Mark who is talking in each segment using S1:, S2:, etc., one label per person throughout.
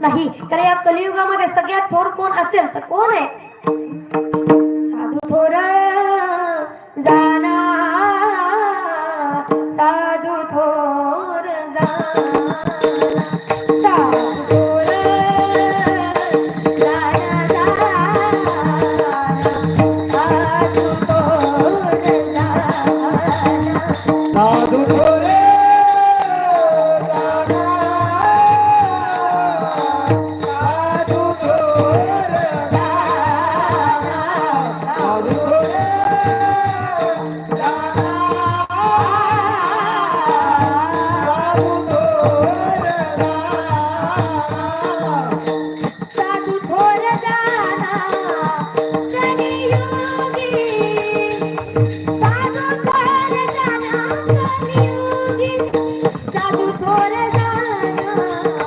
S1: नाही. तर या कलियुगामध्ये सगळ्यात थोर कोण असेल तर कोण आहे? साधू थोर जाना साधू थोर जाना कलियुगी साधू थोर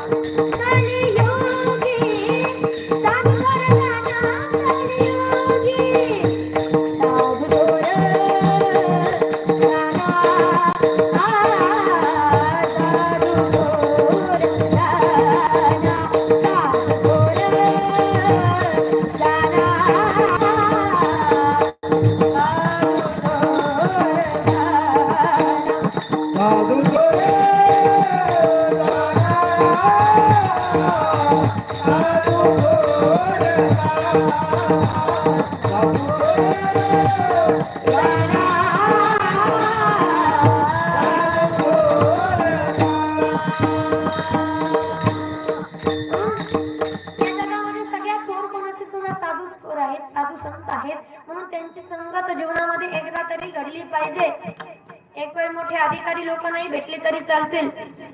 S1: अधिकारी लोक नाही भेटले तरी चालतील.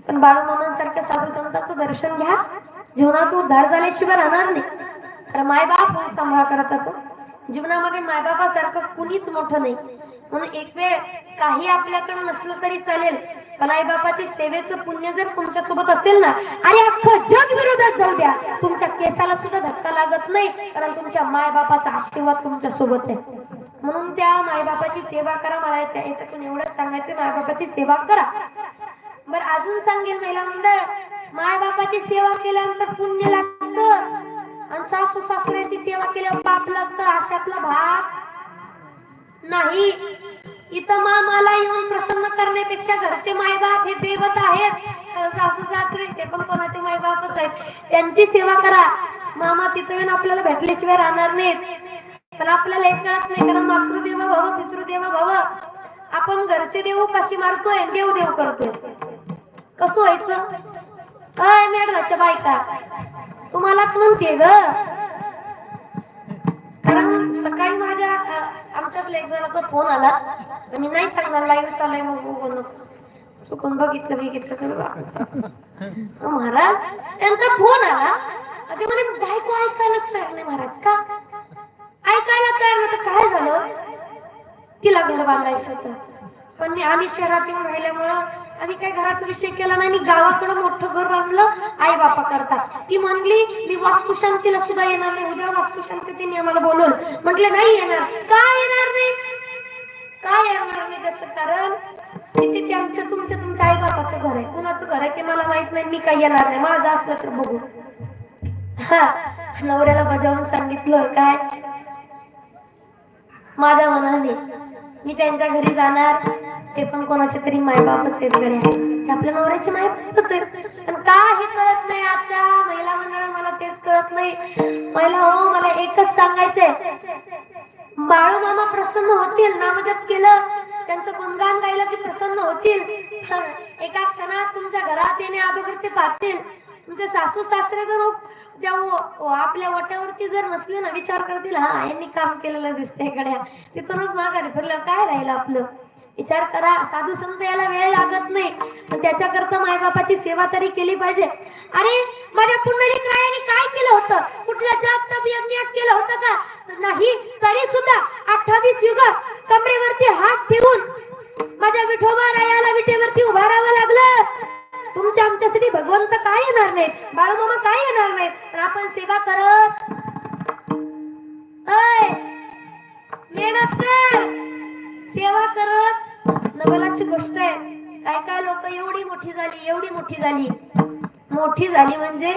S1: पण बाळूमामांसारख्या साधू संतांचं दर्शन घ्या. जीवनात उद्धार झाल्याशिवाय राहणार नाही. तर मायबाप सांभाळ करत असतो जीवनामध्ये मायबापासारखं कुणीच मोठं नाही. म्हणून एक वेळ काही आपल्याकडे नसलं तरी चालेल पण आई बापाची सेवेचं पुण्य जर तुमच्यासोबत असेल ना आणि अख्खं जग विरोधात जाऊ द्या तुमच्या केसाला सुद्धा धक्का लागत नाही कारण तुमच्या मायबापाचा आशीर्वाद तुमच्यासोबत आहे. म्हणून त्या मायबापाची सेवा करा मला याच्यातून एवढंच सांगायचं मायबापाची सेवा करा. बरं अजून सांगेल महिला मंडळ मायबापाची सेवा केल्यानंतर पुण्य लागतं. आणि सासू सासऱ्याची सेवा केल्यावर पाप लागत अशातला भाग नाही. इथं मामाला येऊन प्रसन्न करण्यापेक्षा घरचे मायबाप हे देवत आहेत. सासू सासरे ते पण कोणाचे मायबापच आहेत. त्यांची सेवा करा. मामा तिथं येऊन आपल्याला भेटल्याशिवाय राहणार नाहीत. पण आपल्याला एक कळत नाही कारण मातृदेव भव पितृदेव भव. आपण घरचे देव कशी मारतोय देव देव करतोय? कसं व्हायचं? अय मॅडमच्या बायका. तुम्हालाच म्हणते ग. कारण सकाळी माझ्या अ, आमच्यातल्या फोन आला. तर मी नाही सांगणार लाईव्ह आहे मग बघू चुकून बघितलं बघितलं तर महाराज त्यांचा फोन आला. ते म्हणे बायको ऐकायलाच तयार नाही महाराज का? ऐकायला तयार नव्हतं काय झालं? तिला घर बांधायचं होतं. पण मी आम्ही शहरात येऊन राहिल्यामुळं आणि काय घराचा विषय केला नाही. मी गावाकडं मोठं घर बांधलं आई बापा करता ती म्हणली मी वास्तुशांतीला सुद्धा येणार नाही. उद्या वास्तुशांतीने आम्हाला बोलवलं म्हटलं नाही येणार. का येणार नाही? का येणार नाही त्याचं कारण? तिथे त्यांचं तुमचं तुमच्या आई बापाचं घर आहे. कुणाचं घर आहे ते मला माहीत नाही. मी काही येणार नाही. माझं असलं तर बघू. हा नवऱ्याला बजावून सांगितलं काय? माझ्या मनाने. मी त्यांच्या घरी जाणार. ते पण कोणाचे तरी मायबापच आहेत घरी ते आपल्या नवऱ्याची मायबापच आहेत पण का हे कळत नाही आजच्या महिला मंडळ मला तेच कळत नाही. महिला हो मला एकच सांगायचंय. बाळू मामा प्रसन्न होतील नामजप केलं. त्यांचं गुणगान गायलं की प्रसन्न होतील. एका क्षणात तुमच्या घरात येणे अगोदर ते पाहतील. तुमचे सासू सासरे जर त्या आपल्या वट्यावरती जर नसले ना विचार करतील हा यांनी काम केलेलं दिसतंय गड्या. तिथूनच माघारी फिरलं. काय राहिलं आपलं? विचार करा. साधू संत याला वेळ लागत नाही. पण त्याच्याकरता मायबापाची सेवा तरी केली पाहिजे. अरे माझ्या पुंडलिक रायाने काय केलं होतं? कुठल्या जात तप यज्ञात केलं होतं का? नाही तरी सुद्धा अठ्ठावीस युग कमरेवरती हात ठेवून माझ्या विठोबा रायाला विटेवरती उभा राहावं लागलं. तुमच्या भगवंत काय येणार नाही बाळूमामा काय येणार नाही पण आपण सेवा करत. मेहनत कर सेवा करत. नवलाची गोष्ट आहे. काय काय लोक एवढी मोठी झाली एवढी मोठी झाली. मोठी झाली म्हणजे